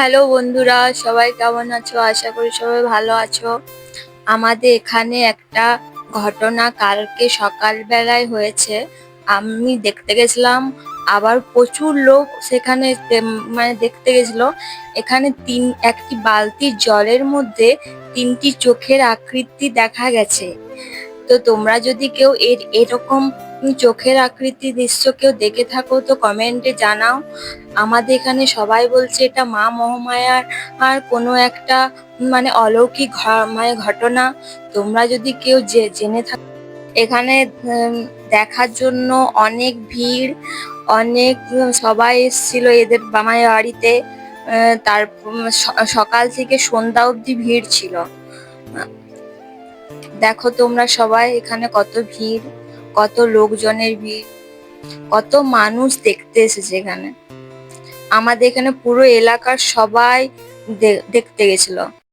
Hello বন্ধুরা, সবাই কেমন আছো? আশা করি সবাই ভালো আছো। আমাদের এখানে একটা ঘটনা কালকে সকালবেলায় হয়েছে। আমি দেখতে গেছিলাম, আবার প্রচুর লোক সেখানে মানে দেখতে গেছিল। এখানে তিন, একটি বালতির জলের মধ্যে তিনটি চোখের আকৃতি দেখা গেছে। তো তোমরা যদি কেউ এর, এরকম চোখের আকৃতি দৃশ্য কেউ দেখে থাকো, তো কমেন্টে জানাও। আমাদের এখানে সবাই বলছে এটা মা মহামায়ার আর কোনো একটা মানে অলৌকিক মানে ঘটনা। তোমরা যদি কেউ জে- জেনে থাকো, এখানে দেখার জন্য অনেক ভিড়, অনেক সবাই এসেছিল এদের মামার বাড়িতে। তার সকাল থেকে সন্ধ্যা অবধি ভিড় ছিল। দেখো তোমরা সবাই এখানে কত ভিড়, কত লোকজনের ভিড়, কত মানুষ দেখতে এসেছে এখানে। আমাদের এখানে পুরো এলাকার সবাই দেখতে গেছিল।